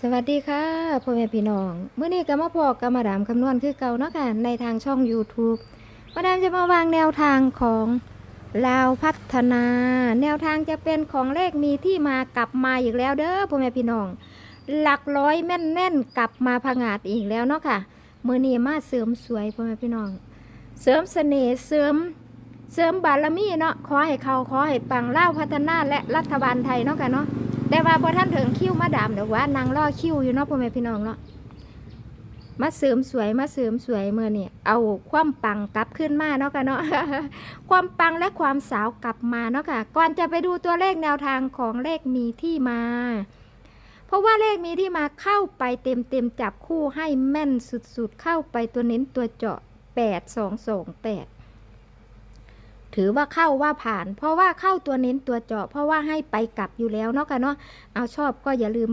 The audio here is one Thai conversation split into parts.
สวัสดีค่ะพ่อแม่พี่น้องเมื่อนี้ก็มาพอกับมาดามคำนวณคือเก่าเนาะค่ะในทางช่อง YouTube มาดามจะมาวางแนวทางของลาวพัฒนา แนวทางจะเป็นของเลขมีที่มากลับมาอีกแล้วเด้อพ่อแม่พี่น้อง หลักร้อยแม่นแน่นกลับมาผงาดอีกแล้วเนาะค่ะเมื่อนี้มาเสริมสวยพ่อแม่พี่น้อง เสริมเสน่ห์เสริมเสริมบารมีเนาะขอให้เขาขอให้ปังเล่าวพัฒนาและรัฐบาลไทยเนาะค่ะเนาะ แต่ว่าพอท่านถึงคิ้วมาดามเดี๋ยวว่านางล่อคิ้วอยู่เนาะพ่อแม่พี่น้องเนาะมาเสริมสวยมาเสริมสวยเมื่อนี่เอาความปังกลับขึ้นมาเนาะค่ะเนาะความปังและความสาวกลับมาเนาะค่ะก่อนจะไปดูตัวเลขแนวทางของเลขมีที่มา เพราะว่าเลขมีที่มาเข้าไปเต็มเต็มจับคู่ให้แม่นสุดๆ เข้าไปตัวเน้นตัวเจาะแปดสองสองแปด ถือว่าเข้าว่าผ่าน เพราะว่าเข้าตัวเน้นตัวเจาะ เพราะว่าให้ไปกลับอยู่แล้วเนาะค่ะเนาะเอาชอบก็อย่าลืม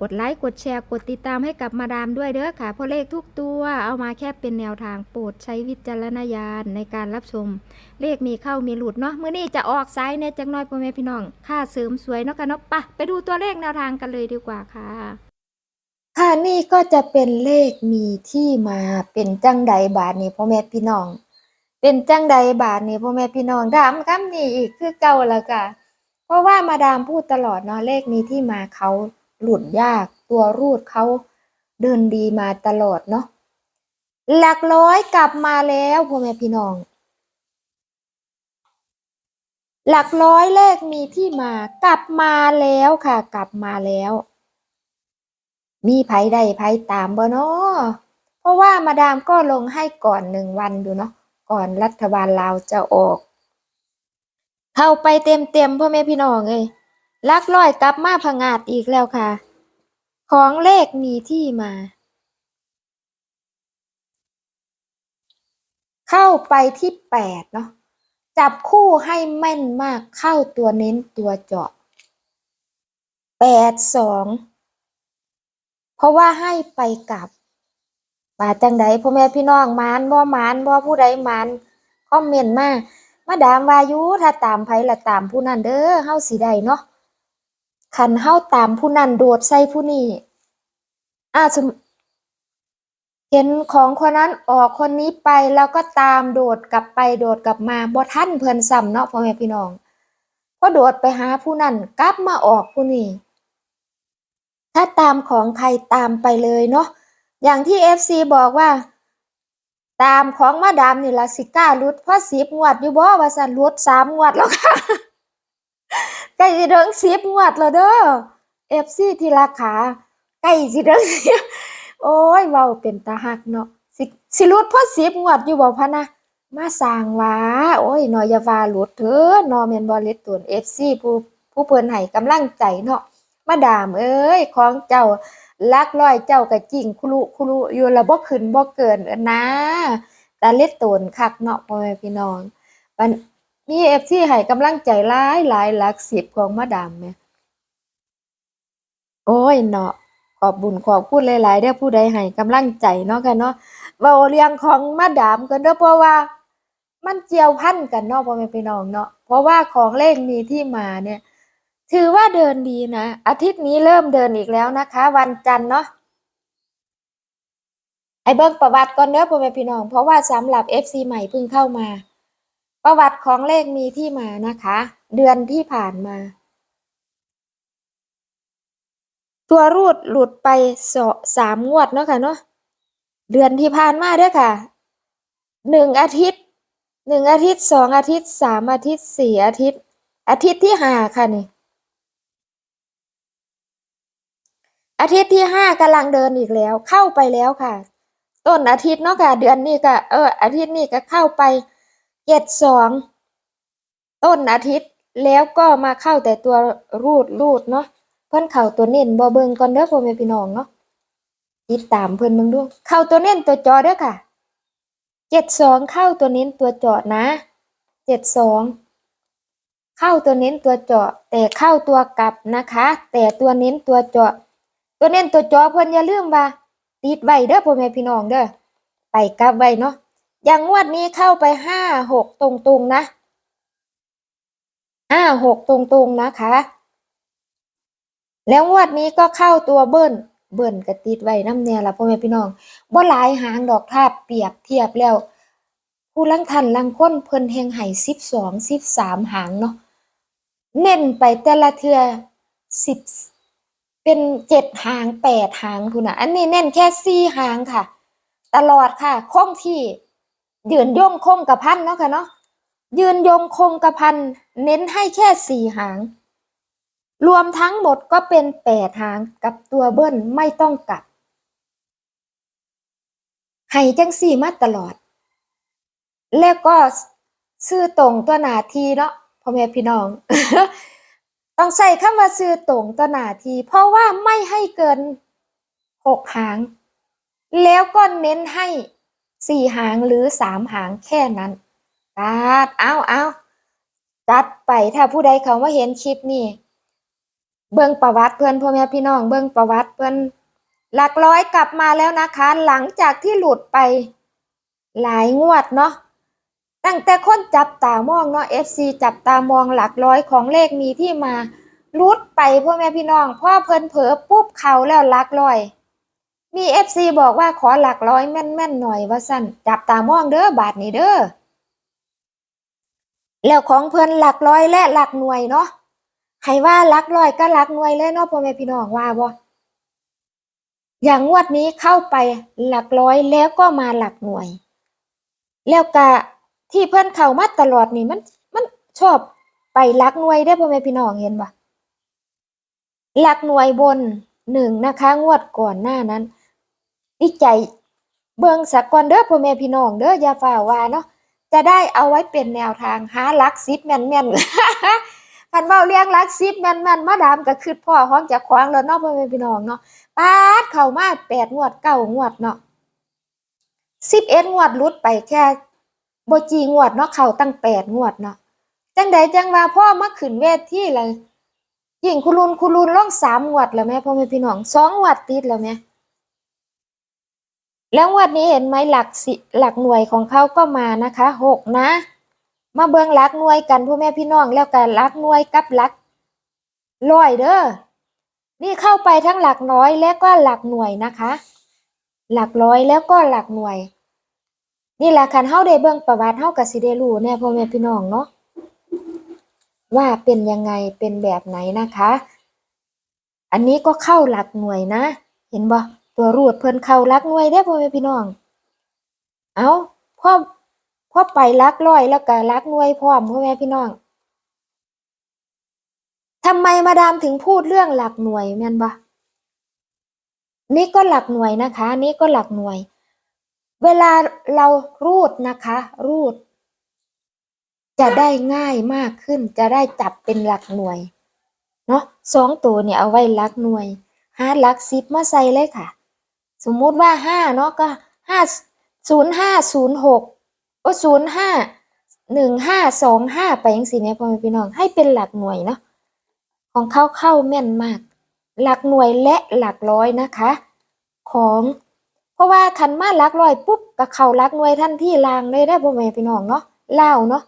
กดไลค์ กดแชร์ กดติดตามให้กับมาดามด้วยเด้อค่ะเพราะเลขทุกตัวเอามาแค่เป็นแนวทางโปรดใช้วิจารณญาณในการรับชม เลขมีเข้ามีหลุดเนาะเมื้อนี้จะออกซ้ายในจังน้อยพ่อแม่พี่น้อง ค่าเสริมสวยเนาะค่ะเนาะไปไปดูตัวเลขแนวทางกันเลยดีกว่าค่ะค่ะนี่ก็จะเป็นเลขมีที่มาเป็นจังใดบาทนี่พ่อแม่พี่น้อง เป็นจังใดบาทนี่พ่อแม่พี่น้องถามคำนี้อีกคือเก่าแล้วค่ะ เพราะว่ามาดามพูดตลอดเนาะเลขมีที่มาเขาหลุดยาก ตัวรูดเขาเดินดีมาตลอดเนาะหลักร้อยกลับมาแล้วพ่อแม่พี่น้อง หลักร้อยเลขมีที่มากลับมาแล้วค่ะ กลับมาแล้ว มีไผใดไผตามบ่เนาะเพราะว่ามาดามก็ลงให้ก่อนหนึ่งวันดูเนาะ ก่อนรัฐบาลลาวจะออก เข้าไปเต็มเต็มๆพ่อแม่พี่น้องเอ้ยลักลอยกลับมาผงาดอีกแล้วค่ะ ของเลขมีที่มา เข้าไปที่แปดเนาะจับคู่ให้แม่นมากเข้าตัวเน้นตัวเจาะแปดสองเพราะว่าให้ไปกลับ ว่าจังใดพ่อแม่พี่น้องมานบ่มานบ่ผู้ใดมานคอมเมนต์มามาดามวายุถ้าตามไผละตามผู้นั้นเด้อเฮาสิได้เนาะคันเฮาตามผู้นั้นโดดใส่ผู้นี้อาสมเห็นของคนนั้นออกคนนี้ไปแล้วก็ตามโดดกลับไปโดดกลับมาบ่ทันเพิ่นซ้ำเนาะพ่อแม่พี่น้องพอโดดไปหาผู้นั้นกลับมาออกผู้นี้ถ้าตามของใครตามไปเลยเนาะ อย่างที่ FC บอกว่า ตามของมาดามนี่ละสิกล้ารุดเพราะสิบงวดอยู่บ่ว่าสันรุดสามงวดแล้วค่ะใกล้สิถึงสิบงวดแล้วเด้อ FC ที่ราคาใกล้สิถึงโอ้ยเว้าเป็นตาหักเนาะสิสิรุดเพราะสิบงวดอยู่บ่พะนะมาสร้างว่าโอ้ยนอยยาวารุดเถอะนอแม่นบ่เล็ดตวน FC ผู้ผู้เพิ่นให้กำลังใจเนาะมาดามเอ้ยของเจ้า ลักร้อยเจ้าก็จริงคุรุคุรุอยู่ล้วบ่ขึ้นบ่เกินนะต่เล็ดตนคักเนาะพ่อแม่พี่น้องมันมี FC ให้กำลังใจหลายหลายหลักสิบของมาดามแหม่โอ้ยเนาะขอบบุญขอบคุณหลายๆเด้อผู้ใดให้กำลังใจเนาะค่ะเนาะว้าเรื่องของมาดามกันเด้อเพราะว่า มันเกี่ยวพันกันเนาะพ่อแม่พี่น้องเนาะเพราะว่าของเลขมีที่มาเนี่ย ถือว่าเดินดีนะ อาทิตย์นี้เริ่มเดินอีกแล้วนะคะ วันจันทร์เนาะไอเบิ้งประวัติก่อนเด้อพ่อแม่พี่น้อง เพราะว่าสำหรับ FC ใหม่เพิ่งเข้ามา ประวัติของเลขมีที่มานะคะ เดือนที่ผ่านมา ตัวรูดหลุดไปสสามงวดเนาะค่ะเนาะเดือนที่ผ่านมาเด้อค่ะหนึ่งอาทิตย์หนึ่งอาทิตย์สองอาทิตย์สามอาทิตย์สี่อาทิตย์ อาทิตย์ที่ห้าค่ะนี่ อาทิตย์ที่ห้ากำลังเดินอีกแล้ว เข้าไปแล้วค่ะ ต้นอาทิตย์เนาะค่ะ เดือนนี้ก็เอออาทิตย์นี้ก็เข้าไปเจ็ดสองต้นอาทิตย์แล้วก็มาเข้าแต่ตัวรูดรูดเนาะเพิ่นเข้าตัวเน้นบ่เบิงก่อนเด้อพ่อแม่พี่น้องเนาะติดตามเพิ่นเบิ่งดูเข้าตัวเน้นตัวจอเด้อค่ะเจ็ดสองเข้าตัวเน้นตัวจอนะเจ็ดสองเข้าตัวเน้นตัวเจาะ แต่เข้าตัวกลับนะคะ แต่ตัวเน้นตัวเจาะ ตัวเน้นตัวจอเพิ่นอย่าลืมว่า ติดไว้เด้อพ่อแม่พี่น้องเด้อไปกลับไว้เนาะอย่างงวดนี้เข้าไปห้าหกตรงๆนะห้าหกตรงๆนะคะ แล้วงวดนี้ก็เข้าตัวเบิ้ลเบิ้ลก็ติดไว้น้ำแน่ละพ่อแม่พี่น้องบ่หลายหางดอกถ้าเปรียบเทียบแล้ว ผู้ลังทันลังค้นเพิ่นแฮงให้สิบสองสิบสามหางเนาะเน้นไปแต่ละเทือสิบ เป็นเจ็ดหางแปดหางคุณน่ะอันนี้เน้นแค่สี่หางค่ะ ตลอดค่ะคงที่ ยืนยงคงกระพันเนาะค่ะเนาะยืนยงคงกระพันเน้นให้แค่สี่หาง รวมทั้งหมดก็เป็นแปดหางกับตัวเบิ้ลไม่ต้องกลับให้จังสี่มาตลอด แล้วก็ซื้อตรงตัวนาทีเนาะพ่อแม่พี่น้อง ต้องใส่คำว่าซื้อตรงตัวหนาทีเพราะว่าไม่ให้เกินหกหาง แล้วก็เน้นให้สี่หางหรือสามหางแค่นั้นปาดเอาเอาจัดไปถ้าผู้ใดเขามาเห็นคลิปนี้เบิ่งประวัติเพื่อนพ่อแม่พี่น้อง เบิ่งประวัติเพื่อนหลักร้อยกลับมาแล้วนะคะ หลังจากที่หลุดไปหลายงวดเนาะ ตั้งแต่คนจับตามองเนาะ FC จับตามองหลักร้อยของเลขมีที่มารุดไปพ่อแม่พี่น้องพ่อเพิ่นเผลอปุ๊บเขาแล้วหลักร้อย มี FC บอกว่าขอหลักร้อยแม่นๆหน่อยว่าสั่นจับตามองเด้อบาทนี้เด้อแล้วของเพิ่นหลักร้อยและหลักหน่วยเนาะให้ว่ารักร้อยก็รักหน่วยเลยเนาะพ่อแม่พี่น้องว่าบ่อย่างงวดนี้เข้าไปหลักร้อยแล้วก็มาหลักหน่วย แล้วก็ ที่เพิ่นเข้ามาตลอดนี่มัน มันชอบไปลักหน่วยได้พ่อแม่พี่น้องเห็นบ่ลักหน่วยบนหนึ่งนะคะ งวดก่อนหน้านั้นดีใจเบิ่งสักก่อนเด้อพ่อแม่พี่น้องเด้ออย่าฝ่าว่าเนาะจะได้เอาไว้เป็นแนวทางหาลักสิบแม่นๆคันเว้าเรียงรักซิบแม่นๆมาดามก็คือพ่อของจะขวางแล้วเนาะพ่อแม่พี่น้องเนาะปาดเข้ามาแปดงวดเก้างวดเนาะสิบเอ็ดงวดลุดไปแค่ บ่จีงวดเนาะเขาตั้งแปดงวดเนาะจังใดจังว่าพ่อมาขึ้นเวทที่เลยยิ่งคุรุนคุรุนล่องสามงวดแล้วแม่พ่อแม่พี่น้องสองงวดติดแล้วแม่แล้วงวดนี้เห็นไหมหลักสิหลักหน่วยของเขาก็มานะคะหกนะ มาเบิ่งหลักหน่วยกันพ่อแม่พี่น้องแล้วกันหลักหน่วยกับหลักร้อยเด้อนี่เข้าไปทั้งหลักร้อยและก็หลักหน่วยนะคะ หลักร้อยแล้วก็หลักหน่วย นี่แหละคันเฮาได้เบิ่งประวัติเฮาก็สิได้รู้แน่พ่อแม่พี่น้องเนาะว่าเป็นยังไงเป็นแบบไหนนะคะ อันนี้ก็เข้าหลักหน่วยนะ เห็นบ่ตัวรูดเพิ่นเข้าหลักหน่วยได้พ่อแม่พี่น้อง เอาพ่อพ่อไปลักร้อยแล้วก็ลักหน่วยพร้อมพ่อแม่พี่น้องทำไมมาดามถึงพูดเรื่องหลักหน่วยแม่นบ่นี่ก็หลักหน่วยนะคะ นี่ก็หลักหน่วย เวลาเรารูดนะคะ รูด จะได้ง่ายมากขึ้น จะได้จับเป็นหลักหน่วย เนาะสองตัวเนี่ยเอาไว้หลักหน่วย หาหลักสิบมาใส่เลยค่ะ สมมุติว่าห้าเนาะก็ห้าศูนย์ห้าศูนย์หกโอศูนย์ห้าหนึ่งห้าสองห้าไปยังสี่แม่พ่อแม่พี่น้องให้เป็นหลักหน่วยเนาะของเข้าเข้าแม่นมาก หลักหน่วยและหลักร้อยนะคะ ของ เพราะว่าคันมาลักร้อยปุ๊บก็เข้าลักหน่วยทันที่ลางเลยได้พ่อแม่พี่น้องเนาะเล่าเนาะ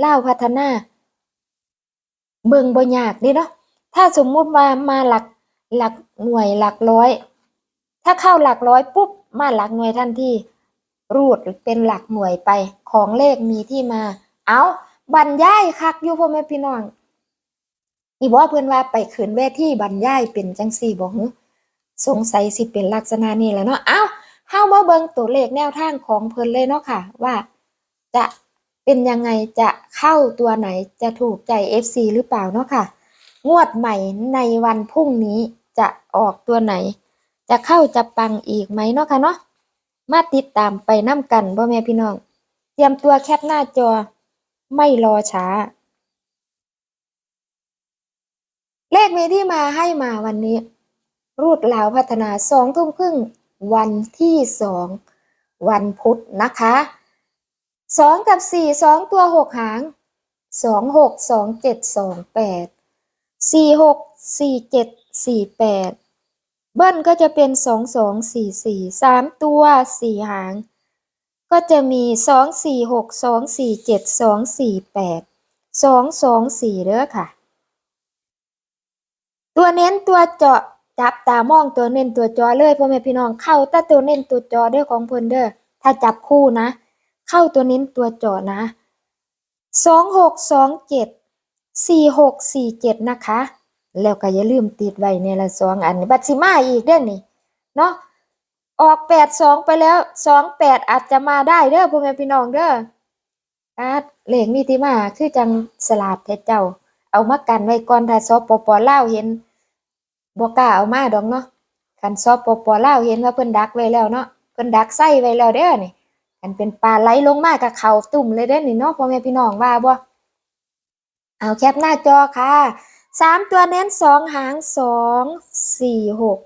เล่าพัฒนา เบิ่งบ่ยากเด้เนาะถ้าสมมุติว่ามาหลักหลักหน่วยหลักร้อย ถ้าเข้าหลักร้อยปุ๊บมาหลักหน่วยทันที่รูดเป็นหลักหน่วยไปของเลขมีที่มา เอาบรรยายคักอยู่พ่อแม่พี่น้องอีบ่เพิ่อนว่าไปขืนเวทีบรรยายเป็นจังซี่บ่ฮึ สงสัยสิเป็นลักษณะนี้แหล้วเนาะ เอ้าเฮามาเบิ่งตัวเลขแนวทางของเพิ่นเลยเนาะค่ะ ว่าจะเป็นยังไงจะเข้าตัวไหนจะถูกใจ FC หรือเปล่าเนาะค่ะ งวดใหม่ในวันพรุ่งนี้จะออกตัวไหน จะเข้าจะปังอีกไหมเนาะค่ะเนาะมาติดตามไปน้ำกันพ่อแม่พี่น้อง เตรียมตัวแคปหน้าจอไม่รอช้า เลขมีที่มาให้มาวันนี้ รูดลาวพัฒนาสองทุ่มครึ่งวันที่สองวันพุธนะคะสองกับสี่สองตัวหกหางสองหกสองเจ็ดสองแปดสี่หกสี่เจ็ดสี่แปดเบิ้ลก็จะเป็นสองสองสี่สี่สามตัวสี่หาง ก็จะมีสองสี่หกสองสี่เจ็ดสองสี่แปดสองสองสี่เด้อค่ะ ตัวเน้นตัวเจาะ จับตามองตัวเน้นตัวจอเลยพ่อแม่พี่น้องเข้าแต่ตัวเน้นตัวจอเด้อของเพิ่นเด้อถ้าจับคู่นะ เข้าตัวเน้นตัวจาะนะสองหกสองเจ็ดสี่หกสี่เจ็ดนะคะ แล้วก็อย่าลืมติดไว้ในละสองอันบัตรสิมาอีกเด้อนี่เนาะออกแปดสองไปแล้วสองแปดอาจจะมาได้เด้อพ่อแม่พี่น้องเด้ออารเหลขมีที่มาคือจังสลาดแท้เจ้า เอามากันไว้ก่อนถ้าสปปลาเห็น บ่กล้าเอามาดอกเนาะคันสปปล่าเห็นว่าเพิ่นดักไว้แล้วเนาะเพิ่นดักไส้ไว้แล้วเด้อนี่คันเป็นปลาไหลลงมากับเขาตุ่มเลยเด้อนี่เนาะพ่อแม่พี่น้องว่าบ่เอาแคปหน้าจอค่ะสามตัวเน้นสองหางสองสี่หก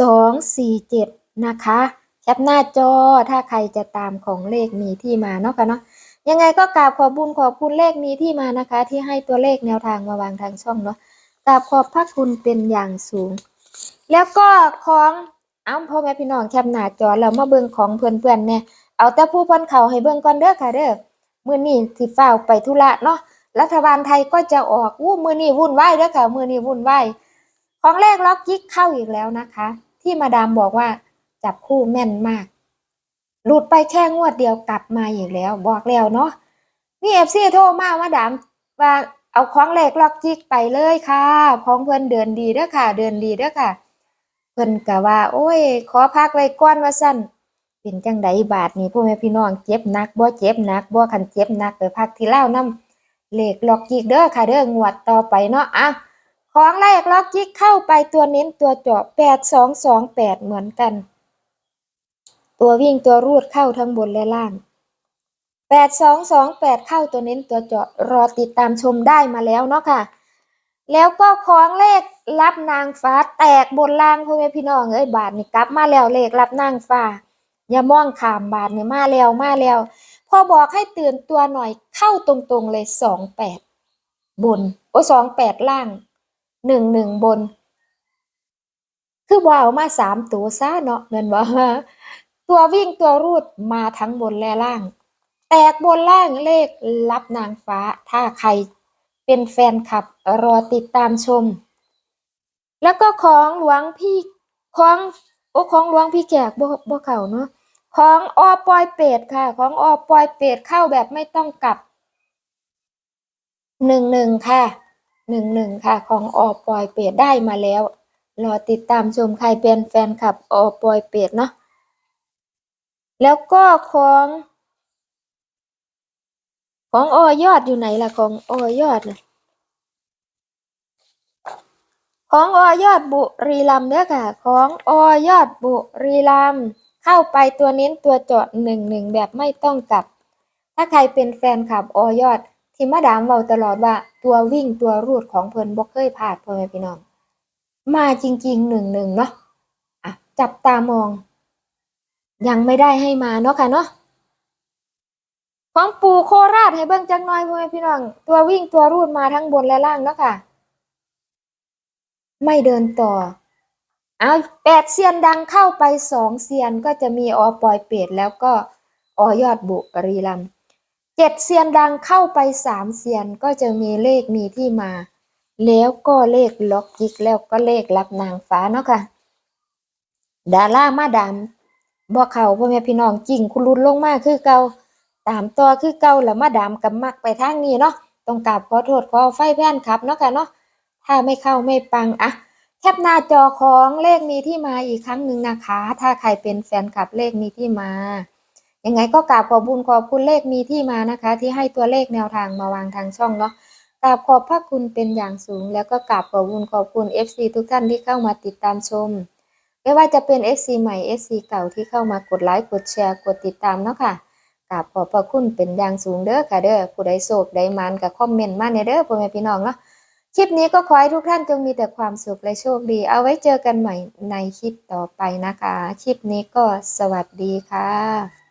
สองสี่เจ็ดนะคะ แคปหน้าจอถ้าใครจะตามของเลขมีที่มาเนาะค่ะเนาะยังไงก็กราบขอบบุญขอบคุณเลขมีที่มานะคะ ที่ให้ตัวเลขแนวทางมาวางทางช่องเนาะ กราบขอบพระคุณเป็นอย่างสูง แล้วก็ของเอ้าพ่อแม่พี่น้องแคปหน้าจอแล้วมาเบิ่งของเพื่อนๆเนี่ยเอาแต่ผู้เพิ่นเขาให้เบิ่งก่อนเด้อค่ะเด้อมื้อนี้สิฟ้าวไปธุระเนาะรัฐบาลไทยก็จะออกอู้มือนี้วุ่นวายเด้อค่ะ มือนี้วุ่นวายของเลขล็อกยิกเข้าอีกแล้วนะคะ ที่มาดามบอกว่าจับคู่แม่นมาก หลุดไปแค่งวดเดียวกลับมาอีกแล้ว บอกแล้วเนาะนี่เอฟซีโทรมาว่าดามว่า เอาของเหลขล็อกจิกไปเลยค่ะของเพิ่อนเดินดีเด้อค่ะ เดินดีเด้อค่ะ เพิ่อนก็ว่า โอ้ย ขอพักไว้ก่อนว่าซั่นเป็นจังไดบาทนี้พ่อแม่พี่น้องเจ็บนักบ่เจ็บนักบ่คันเจ็บนักไปพักที่เล่าวนํเหลขล็อกจิกเด้อค่ะเด้องวดต่อไปเนาะอะของเลขล็อกจิกเข้าไปตัวเน้นตัวเจาะ8228เหมือนกัน ตัววิ่งตัวรูดเข้าทั้งบนและล่าง แปดสองสองแปดเข้าตัวเน้นตัวเจาะรอติดตามชมได้มาแล้วเนาะค่ะ แล้วก็ของเลขรับนางฟ้าแตกบนล่างพ่อแม่พี่น้องเอ้ยบาทนี่กลับมาแล้วเลขรับนางฟ้า อย่ามองขามบาทนี่มาแล้วมาแล้ว พอบอกให้ตื่นตัวหน่อยเข้าตรงๆเลยสองแปดบน โอ้สองแปดล่างหนึ่งหนึ่งบน คือว่าเอามาสามตัวซะเนาะเงินว่าตัววิ่งตัวรูดมาทั้งบนและล่าง แตกบนล่างเลขรับนางฟ้า ถ้าใครเป็นแฟนคลับรอติดตามชม แล้วก็ของหลวงพี่ของโอ้ของหลวงพี่แขกบ่บ่เข่าเนาะของออปอยเป็ดค่ะ ของออปอยเป็ดเข้าแบบไม่ต้องกลับหนึ่งหนึ่งค่ะหนึ่งหนึ่งค่ะ ของออปอยเป็ดได้มาแล้ว รอติดตามชมใครเป็นแฟนคลับออปอยเป็ดเนาะแล้วก็ของ ของออยอดอยู่ไหนล่ะของออยอดน่ะของออยอดบุรีรัมเนี่ยค่ะ ของออยอดบุรีรัมเข้าไปตัวเน้นตัวเจาะหนึ่งหนึ่งแบบไม่ต้องกลับ ถ้าใครเป็นแฟนคลับออยอดที่มาดามเว้าตลอดว่าตัววิ่งตัวรูดของเพิ่นบ่เคยพลาดพ่อแม่พี่น้อง มาจริงๆหนึ่งหนึ่งเนาะอะจับตามอง ยังไม่ได้ให้มาเนาะค่ะเนาะ ของปู่โคราชให้เบิ่งจักหน่อยพ่อแม่พี่น้อง ตัววิ่งตัวรูดมาทั้งบนและล่างเนาะค่ะ ไม่เดินต่อเอาแปดเซียนดังเข้าไปสองเซียนก็จะมีอปอยเป็ดแล้วก็อยอดบุรีรัมเจ็ดเซียนดังเข้าไปสามเซียนก็จะมีเลขมีที่มา แล้วก็เลขล็อกยิกแล้วก็เลขรับนางฟ้าเนาะค่ะ ดารามาดามบ่เขาพ่อแม่พี่น้องจริงคุณรุนลงมากคือเก่า ตามต่อคือเก่าแล้วมาดามกับมักไปทางนี้เนาะต้องกราบขอโทษขอไฟแพนครับเนาะค่ะเนาะถ้าไม่เข้าไม่ปังอะแคปหน้าจอของเลขมีที่มาอีกครั้งหนึ่งนะคะ ถ้าใครเป็นแฟนคลับเลขมีที่มายังไงก็กราบขอบบุญขอบคุณเลขมีที่มานะคะ ที่ให้ตัวเลขแนวทางมาวางทางช่องเนาะกราบขอบพระคุณเป็นอย่างสูง แล้วก็กราบขอบบุญขอบคุณ FC ทุกท่านที่เข้ามาติดตามชม ไม่ว่าจะเป็น FC ใหม่ FC เก่าที่เข้ามากดไลค์กดแชร์กดติดตามเนาะค่ะ กราบขอบพระคุณเป็นอย่างสูงเด้อค่ะเด้อผู้ใดโศกใดมันกับคอมเมนต์มาในเด้อพ่อแม่พี่น้องเนาะคลิปนี้ก็ขอให้ทุกท่านจงมีแต่ความสุขและโชคดี เอาไว้เจอกันใหม่ในคลิปต่อไปนะคะ คลิปนี้ก็สวัสดีค่ะ